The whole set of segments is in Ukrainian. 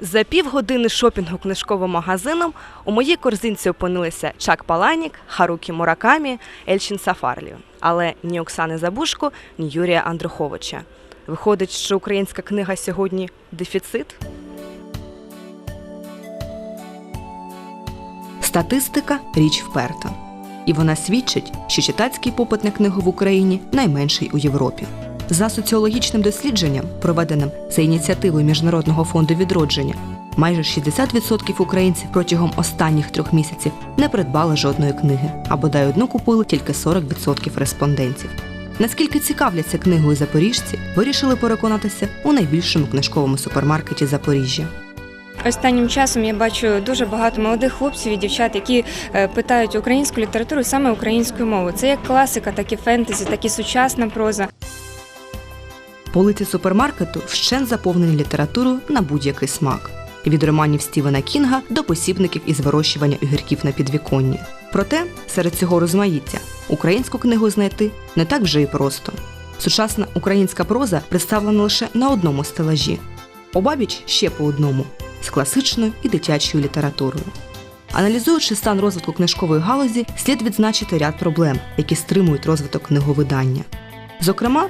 За півгодини шопінгу книжковим магазином у моїй корзинці опинилися Чак Паланік, Харукі Муракамі, Ельчин Сафарлі. Але ні Оксани Забушко, ні Юрія Андруховича. Виходить, що українська книга сьогодні дефіцит? Статистика річ вперта. І вона свідчить, що читацький попит на книгу в Україні найменший у Європі. За соціологічним дослідженням, проведеним за ініціативою Міжнародного фонду відродження, майже 60% українців протягом останніх трьох місяців не придбали жодної книги, а бодай одну купили тільки 40% респондентів. Наскільки цікавляться книгою запоріжці, вирішили переконатися у найбільшому книжковому супермаркеті Запоріжжя. Останнім часом я бачу дуже багато молодих хлопців і дівчат, які е, питають українську літературу саме українською мовою. Це як класика, так і фентезі, так і сучасна проза. Полиці супермаркету вщен заповнені літературою на будь-який смак. Від романів Стівена Кінга до посібників із вирощування огірків на підвіконні. Проте серед цього розмаїття українську книгу знайти не так вже і просто. Сучасна українська проза представлена лише на одному стелажі, обабіч ще по одному з класичною і дитячою літературою. Аналізуючи стан розвитку книжкової галузі, слід відзначити ряд проблем, які стримують розвиток книговидання. Зокрема,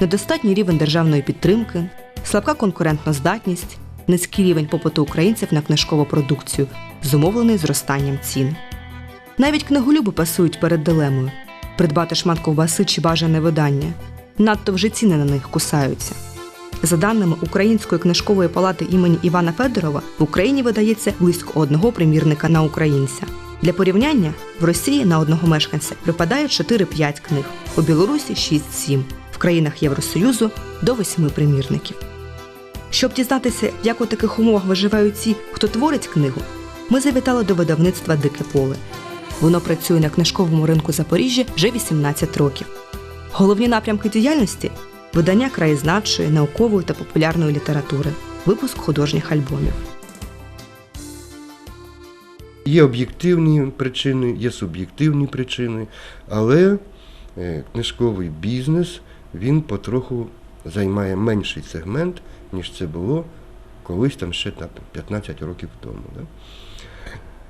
недостатній рівень державної підтримки, слабка конкурентна здатність, низький рівень попиту українців на книжкову продукцію, зумовлений зростанням цін. Навіть книголюби пасують перед дилемою придбати шмат ковбаси чи бажане видання. Надто вже ціни на них кусаються. За даними Української книжкової палати імені Івана Федорова, в Україні видається близько одного примірника на українця. Для порівняння в Росії на одного мешканця припадає 4-5 книг, у Білорусі 6-7, в країнах Євросоюзу до 8 примірників. Щоб дізнатися, як у таких умовах виживають ті, хто творить книгу, ми завітали до видавництва Дике поле. Воно працює на книжковому ринку Запоріжжя вже 18 років. Головні напрямки діяльності видання краєзнавчої, наукової та популярної літератури, випуск художніх альбомів. Є об'єктивні причини, є суб'єктивні причини, але е, книжковий бізнес він потроху займає менший сегмент, ніж це було колись там ще там, 15 років тому. Да?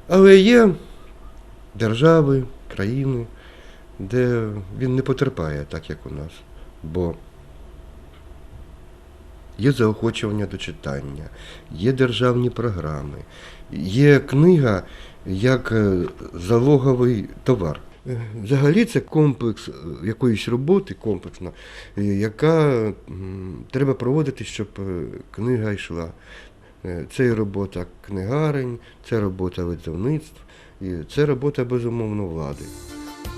Але є держави, країни, де він не потерпає так, як у нас. Бо є заохочування до читання, є державні програми, є книга як е, залоговий товар. Взагалі це комплекс е, якоїсь роботи, комплексна, е, яка треба проводити, щоб е, книга йшла. Це і робота книгарень, це робота видавництв, і це робота безумовно влади.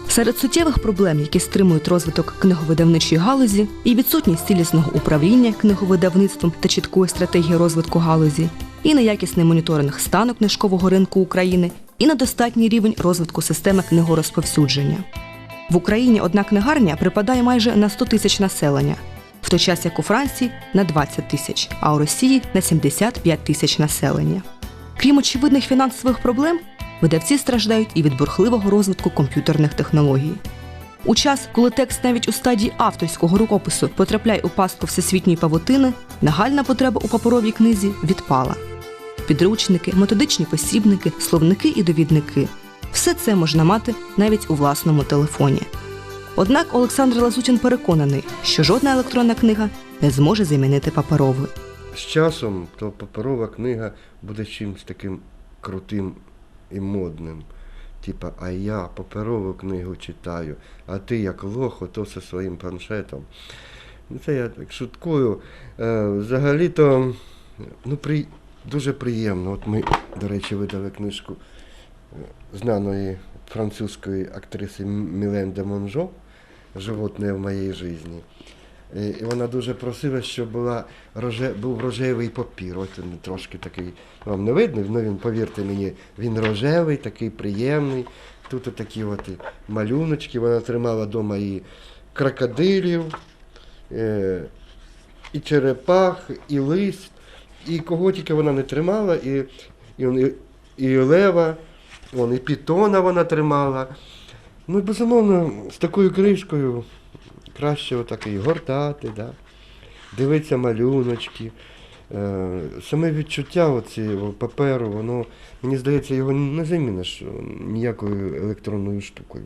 Серед суттєвих проблем, які стримують розвиток книговидавничої галузі, і відсутність цілісного управління книговидавництвом та чіткої стратегії розвитку галузі, і неякісний моніторинг стану книжкового ринку України, і недостатній рівень розвитку системи книгорозповсюдження. В Україні одна книгарня припадає майже на 100 тисяч населення, в той час як у Франції на 20 тисяч, а у Росії на 75 тисяч населення. Крім очевидних фінансових проблем, видавці страждають і від бурхливого розвитку комп'ютерних технологій. У час, коли текст навіть у стадії авторського рукопису потрапляє у пастку всесвітньої павутини, нагальна потреба у паперовій книзі відпала. Підручники, методичні посібники, словники і довідники все це можна мати навіть у власному телефоні. Однак Олександр Лазутін переконаний, що жодна електронна книга не зможе замінити паперову. З часом то паперова книга буде чимось таким крутим і модним. Типа, а я паперову книгу читаю, а ти як лох, ото зі своїм планшетом. Ну, Це я так шуткую. Е, взагалі-то ну, при, дуже приємно. От ми, до речі, видали книжку е, знаної французької актриси Мілен де Монжо Животне в моїй житті. Е, І вона дуже просила, щоб була роже, був рожевий папір. От він трошки такий, вам не видно, ну він, повірте мені, він рожевий, такий приємний. Тут такі от малюночки. Вона тримала вдома і крокодилів, е, і черепах, і лист, і кого тільки вона не тримала, і, і, і, лева, вон, і пітона вона тримала. Ну, безумовно, з такою кришкою краще отак і гортати, да? дивитися малюночки. Е, Саме відчуття оці паперу, воно, мені здається, його не заміниш ніякою електронною штукою.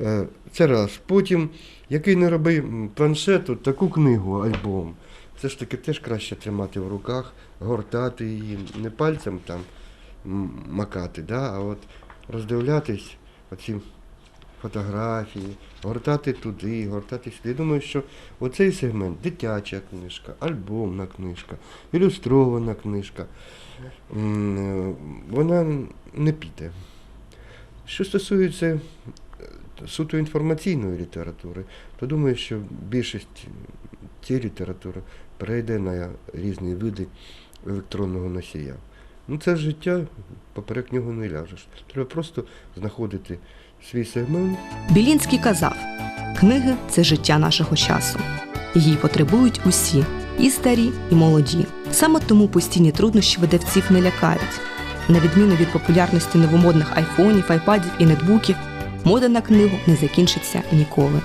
Е, Це раз. Потім, який не роби планшету, таку книгу, альбом. Все ж таки теж краще тримати в руках, гортати її, не пальцем там макати, да, а от роздивлятись оці фотографії, гортати туди, гортати сюди. Я думаю, що оцей сегмент дитяча книжка, альбомна книжка, ілюстрована книжка, е, вона не піде. Що стосується е, суто інформаційної літератури, то думаю, що більшість цієї літератури перейде на різні види електронного носія. Ну, це життя, поперек нього не ляжеш. Треба просто знаходити свій сегмент Білінський казав: книги це життя нашого часу. Її потребують усі, і старі, і молоді. Саме тому постійні труднощі видавців не лякають. На відміну від популярності новомодних айфонів, айпадів і нетбуків, мода на книгу не закінчиться ніколи.